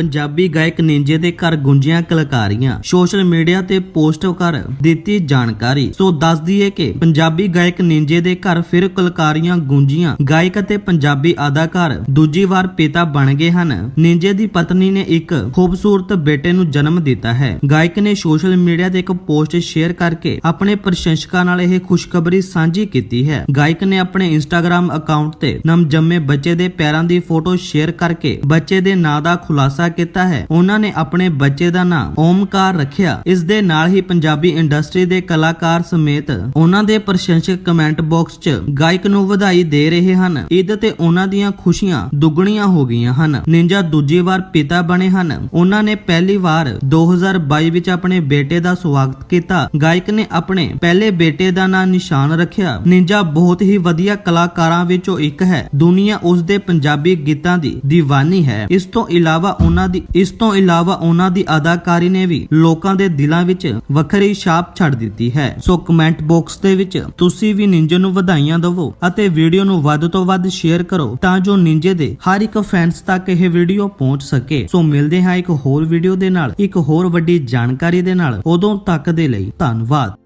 ਪੰਜਾਬੀ ਗਾਇਕ ਨਿੰਜੇ ਦੇ ਘਰ ਗੁੰਜੀਆਂ ਕਲਕਾਰੀਆਂ, ਸੋਸ਼ਲ ਮੀਡੀਆ ਤੇ ਪੋਸਟ ਕਰ ਦਿੱਤੀ ਜਾਣਕਾਰੀ। ਸੋ ਦੱਸ ਦਈਏ ਕਿ ਪੰਜਾਬੀ ਗਾਇਕ ਨਿੰਜੇ ਦੇ ਘਰ ਫਿਰ ਕਲਾਕਾਰੀਆਂ ਗੁੰਜੀਆਂ ਗਾਇਕ ਅਤੇ ਪੰਜਾਬੀ ਅਦਾਕਾਰ ਦੂਜੀ ਵਾਰ ਪਿਤਾ ਬਣ ਗਏ ਹਨ। ਨਿੰਜੇ ਦੀ ਪਤਨੀ ਨੇ ਇੱਕ ਖੂਬਸੂਰਤ ਬੇਟੇ ਨੂੰ ਜਨਮ ਦਿੱਤਾ ਹੈ। ਗਾਇਕ ਨੇ ਸੋਸ਼ਲ ਮੀਡੀਆ ਤੇ ਇੱਕ ਪੋਸਟ ਸ਼ੇਅਰ ਕਰਕੇ ਆਪਣੇ ਪ੍ਰਸ਼ੰਸਕਾਂ ਨਾਲ ਇਹ ਖੁਸ਼ਖਬਰੀ ਸਾਂਝੀ ਕੀਤੀ ਹੈ। ਗਾਇਕ ਨੇ ਆਪਣੇ ਇੰਸਟਾਗ੍ਰam ਅਕਾਊਂਟ ਤੇ ਨਵਜੰਮੇ ਬੱਚੇ ਦੇ ਪੈਰਾਂ ਦੀ ਫੋਟੋ ਸ਼ੇਅਰ ਕਰਕੇ ਬੱਚੇ ਦੇ ਨਾਂ ਦਾ ਖੁਲਾਸਾ ਕੀਤਾ ਹੈ। ਉਹਨਾਂ ਨੇ ਆਪਣੇ ਬੱਚੇ ਦਾ ਨਾਮ ਓਮਕਾਰ ਰੱਖਿਆ। ਇਸ ਦੇ ਨਾਲ ਹੀ ਪੰਜਾਬੀ ਇੰਡਸਟਰੀ ਦੇ ਕਲਾਕਾਰ ਸਮੇਤ ਉਹਨਾਂ ਦੇ ਪ੍ਰਸ਼ੰਸਕ ਕਮੈਂਟ ਬਾਕਸ 'ਚ ਗਾਇਕ ਨੂੰ ਵਧਾਈ ਦੇ ਰਹੇ ਹਨ। ਇਦ ਤੇ ਉਹਨਾਂ ਦੀਆਂ ਖੁਸ਼ੀਆਂ ਦੁੱਗਣੀਆਂ ਹੋ ਗਈਆਂ ਹਨ। ਨਿੰਜਾ ਦੂਜੀ ਵਾਰ ਪਿਤਾ ਬਣੇ ਹਨ। ਉਹਨਾਂ ਨੇ ਪਹਿਲੀ ਵਾਰ 2022 ਵਿੱਚ ਆਪਣੇ ਬੇਟੇ ਦਾ ਸਵਾਗਤ ਕੀਤਾ। ਗਾਇਕ ਨੇ ਆਪਣੇ ਪਹਿਲੇ ਬੇਟੇ ਦਾ ਨਾਂ ਨਿਸ਼ਾਨ ਰੱਖਿਆ। ਨਿੰਜਾ ਬਹੁਤ ਹੀ ਵਧੀਆ ਕਲਾਕਾਰਾਂ ਵਿੱਚੋਂ ਇੱਕ ਹੈ। ਦੁਨੀਆ ਉਸ ਦੇ ਪੰਜਾਬੀ ਗੀਤਾਂ ਦੀ دیਵਾਨੀ ਹੈ। ਇਸ ਤੋਂ ਇਲਾਵਾ ਉਹਨਾਂ ਦੀ, ਇਸ ਤੋਂ ਇਲਾਵਾ ਉਹਨਾਂ ਦੀ ਅਦਾਕਾਰੀ ਨੇ ਵੀ ਲੋਕਾਂ ਦੇ ਦਿਲਾਂ ਵਿੱਚ ਵੱਖਰੀ ਛਾਪ ਛੱਡ ਦਿੱਤੀ ਹੈ। ਸੋ ਕਮੈਂਟ ਬਾਕਸ ਦੇ ਵਿੱਚ ਤੁਸੀਂ ਵੀ ਨਿੰਜੇ ਨੂੰ ਵਧਾਈਆਂ ਦਿਵੋ ਅਤੇ ਵੀਡੀਓ ਨੂੰ ਵੱਧ ਤੋਂ ਵੱਧ ਸ਼ੇਅਰ ਕਰੋ ਤਾਂ ਜੋ ਨਿੰਜੇ ਦੇ ਹਰ ਇੱਕ ਫੈਨਸ ਤੱਕ ਇਹ ਵੀਡੀਓ ਪਹੁੰਚ ਸਕੇ। ਸੋ ਮਿਲਦੇ ਹਾਂ ਇੱਕ ਹੋਰ ਵੀਡੀਓ ਦੇ ਨਾਲ, ਇੱਕ ਹੋਰ ਵੱਡੀ ਜਾਣਕਾਰੀ ਦੇ ਨਾਲ। ਉਦੋਂ ਤੱਕ ਦੇ ਲਈ ਧੰਨਵਾਦ।